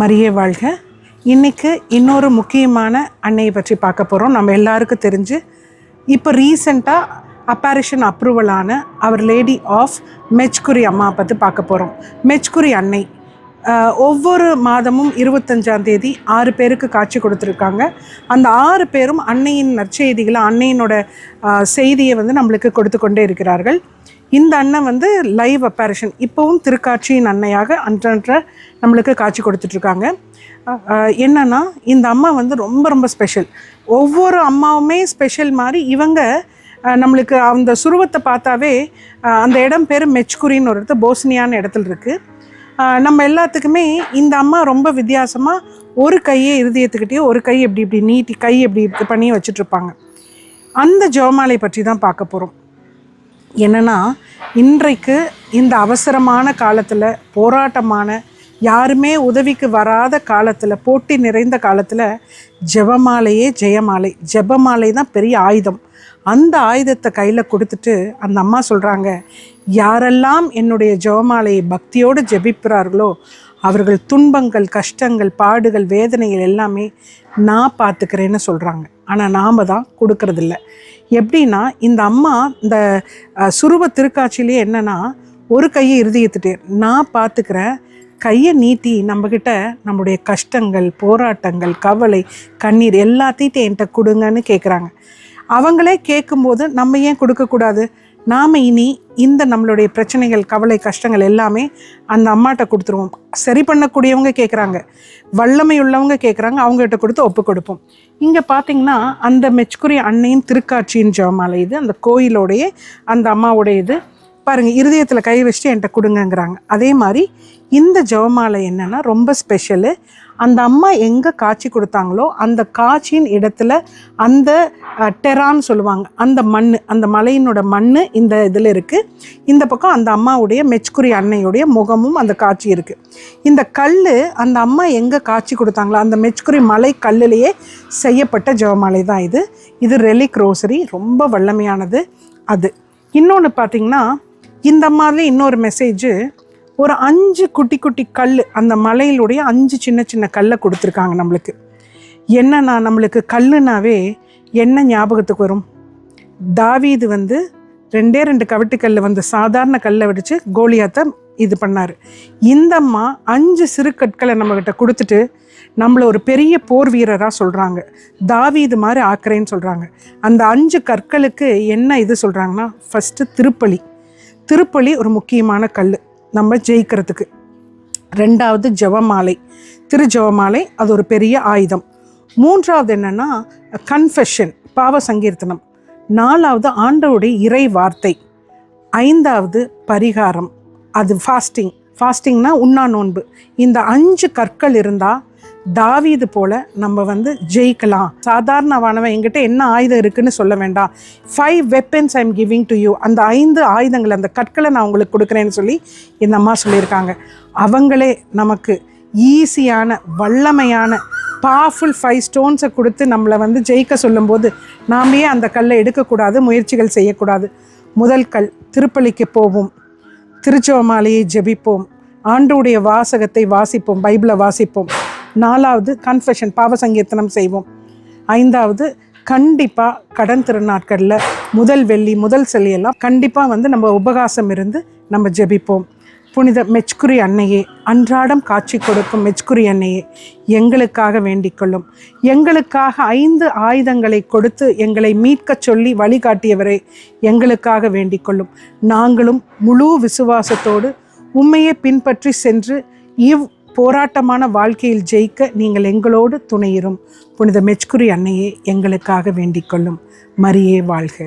மரியே வாழ்க. இன்றைக்கு இன்னொரு முக்கியமான அன்னையை பற்றி பார்க்க போகிறோம் நம்ம எல்லாருக்கும் தெரிஞ்சு இப்போ ரீசண்டாக அப்பாரிஷன் அப்ரூவலான அவர் லேடி ஆஃப் மெச்குரி அம்மா பற்றி பார்க்க போகிறோம் மெச்குரி அன்னை. ஒவ்வொரு மாதமும் இருபத்தஞ்சாம் தேதி ஆறு பேருக்கு காட்சி கொடுத்துருக்காங்க. அந்த ஆறு பேரும் அன்னையின் நற்செய்திகளை அன்னையினோட செய்தியை வந்து நம்மளுக்கு கொடுத்து கொண்டே இருக்கிறார்கள். இந்த அண்ணன் வந்து லைவ் அப்பாரிஷன் இப்போவும் திருக்காட்சியின் அன்னையாக அன்றன்ற நம்மளுக்கு காட்சி கொடுத்துட்ருக்காங்க. என்னன்னா இந்த அம்மா வந்து ரொம்ப ரொம்ப ஸ்பெஷல் ஒவ்வொரு அம்மாவுமே ஸ்பெஷல் மாதிரி இவங்க நம்மளுக்கு அந்த சுருவத்தை பார்த்தாவே அந்த இடம் பேர் மெச்குரின்னு ஒரு இடத்து போஸ்னியான இடத்துல இருக்குது நம்ம எல்லாத்துக்குமே இந்த அம்மா ரொம்ப வித்தியாசமாக ஒரு கையை இருதயத்துக்கிட்டே ஒரு கை இப்படி இப்படி நீட்டி கை இப்படி இப்படி பண்ணி வச்சுட்ருப்பாங்க. அந்த ஜெபமாலை பற்றி தான் பார்க்க போகிறோம் என்னென்னா இன்றைக்கு இந்த அவசரமான காலத்தில் போராட்டமான யாருமே உதவிக்கு வராத காலத்தில் போட்டி நிறைந்த காலத்தில் ஜெபமாலையே ஜெயமாலை ஜெபமாலை தான் பெரிய ஆயுதம். அந்த ஆயுதத்தை கையில் கொடுத்துட்டு அந்த அம்மா சொல்கிறாங்க யாரெல்லாம் என்னுடைய ஜெபமாலையை பக்தியோடு ஜெபிக்கிறார்களோ அவர்கள் துன்பங்கள் கஷ்டங்கள் பாடுகள் வேதனைகள் எல்லாமே நான் பார்த்துக்கிறேன்னு சொல்கிறாங்க ஆனால் நாம் தான் கொடுக்கறதில்ல. எப்படின்னா இந்த அம்மா இந்த அஹ், திருக்காட்சியிலே என்னன்னா ஒரு கையை இறுதியத்துட்டு நான் பார்த்துக்கிறேன் கையை நீட்டி நம்மக்கிட்ட நம்முடைய கஷ்டங்கள் போராட்டங்கள் கவலை கண்ணீர் எல்லாத்தையும் என்கிட்ட கொடுங்கன்னு கேட்குறாங்க அவங்களே கேட்கும்போது நம்ம ஏன் கொடுக்கக்கூடாது? நாம் இனி இந்த நம்மளுடைய பிரச்சனைகள் கவலை கஷ்டங்கள் எல்லாமே அந்த அம்மாட்ட கொடுத்துருவோம். சரி பண்ணக்கூடியவங்க கேட்குறாங்க வல்லமை உள்ளவங்க கேட்குறாங்க அவங்ககிட்ட கொடுத்து ஒப்பு கொடுப்போம். இங்கே பார்த்தீங்கன்னா அந்த மெச்சுக்குரிய அன்னையின் திருக்காட்சியின் ஜெபமாலை இது. அந்த கோயிலோடைய அந்த அம்மாவுடைய இது. பாருங்க இருதயத்தில் கை வச்சுட்டு என்கிட்ட கொடுங்கங்கிறாங்க. அதே மாதிரி இந்த ஜெபமாலை என்னன்னா ரொம்ப ஸ்பெஷலு அந்த அம்மா எங்கே காட்சி கொடுத்தாங்களோ அந்த காட்சியின் இடத்துல அந்த டெரான்னு சொல்லுவாங்க. அந்த மண் அந்த மலையினோட மண் இந்த இதில் இருக்குது இந்த பக்கம் அந்த அம்மாவுடைய மெச்குரி அன்னையுடைய முகமும் அந்த காட்சி இருக்குது இந்த கல் அந்த அம்மா எங்கே காட்சி கொடுத்தாங்களோ அந்த மெச்குரி மலை கல்லுலேயே செய்யப்பட்ட ஜெபமாலை தான் இது. இது ரெலிக் ரோசரி ரொம்ப வல்லமையானது அது. இன்னொன்று பார்த்திங்கன்னா இந்த மாதிரி இன்னொரு மெசேஜ் ஒரு அஞ்சு குட்டி குட்டி கல் அந்த மலையிலுடைய அஞ்சு சின்ன சின்ன கல்லை கொடுத்துருக்காங்க நம்மளுக்கு. என்னன்னா நம்மளுக்கு கல்லுனாவே என்ன ஞாபகத்துக்கு வரும்? தாவீது வந்து ரெண்டே ரெண்டு கவட்டுக்கல்ல வந்து சாதாரண கல்லை வெடித்து கோலியாத்தை இது பண்ணார். இந்த அம்மா அஞ்சு சிறு கற்களை நம்மக்கிட்ட கொடுத்துட்டு நம்மளை ஒரு பெரிய போர் வீரராக சொல்கிறாங்க தாவீது மாதிரி ஆக்கிறேன்னு சொல்கிறாங்க அந்த அஞ்சு கற்களுக்கு என்ன இது சொல்கிறாங்கன்னா ஃபஸ்ட்டு திருப்பலி. திருப்பலி ஒரு முக்கியமான கல் நம்ம ஜெயிக்கிறதுக்கு. ரெண்டாவது ஜெபமாலை திருஜவமாலை அது ஒரு பெரிய ஆயுதம். மூன்றாவது என்னன்னா கன்ஃபெஷன் பாவ சங்கீர்த்தனம். நாலாவது ஆண்டவருடைய இறை வார்த்தை. ஐந்தாவது பரிகாரம். அது ஃபாஸ்டிங் ஃபாஸ்டிங்னா உண்ணா நோன்பு. இந்த அஞ்சு கற்கள் இருந்தால் தாவீது போல நம்ம வந்து ஜெயிக்கலாம். சாதாரணமானவன் என்கிட்ட என்ன ஆயுதம் இருக்குன்னு சொல்ல வேண்டாம். Five weapons I'm giving to you அந்த ஐந்து ஆயுதங்கள் அந்த கற்களை நான் உங்களுக்கு கொடுக்குறேன்னு சொல்லி எங்கள் அம்மா சொல்லியிருக்காங்க. அவங்களே நமக்கு ஈஸியான வல்லமையான பவர்ஃபுல் ஃபைவ் ஸ்டோன்ஸை கொடுத்து நம்மளை வந்து ஜெயிக்க சொல்லும்போது நாமே அந்த கல்லை எடுக்கக்கூடாது முயற்சிகள் செய்யக்கூடாது. முதல் கல் திருப்பலிக்கு போவோம். திருச்சோமாலையை ஜெபிப்போம். ஆண்டுடைய வாசகத்தை வாசிப்போம் பைபிளை வாசிப்போம். நாலாவது கன்ஃபெஷன் பாவ சங்கீர்த்தனம் செய்வோம். ஐந்தாவது கண்டிப்பாக கடன் திருநாட்களில் முதல் வெள்ளி முதல் செல்லியெல்லாம் கண்டிப்பாக வந்து நம்ம உபகாசம் இருந்து நம்ம ஜெபிப்போம். புனித மெச்குரி அன்னையே அன்றாடம் காட்சி கொடுக்கும் மெச்குரி அன்னையே எங்களுக்காக வேண்டிக்கொள்ளும் எங்களுக்காக ஐந்து ஆயுதங்களை கொடுத்து எங்களை மீட்கச் சொல்லி வழிகாட்டியவரை எங்களுக்காக வேண்டிக்கொள்ளும் நாங்களும் முழு விசுவாசத்தோடு உண்மையை பின்பற்றி சென்று இவ் போராட்டமான வாழ்க்கையில் ஜெயிக்க நீங்கள் எங்களோடு துணையிரும். புனித மெச்குரி அன்னையே எங்களுக்காக வேண்டிக்கொள்ளும் மரியே வாழ்க.